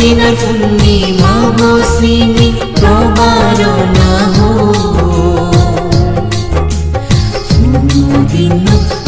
zinafuni mama sini robaro naho Funu dinu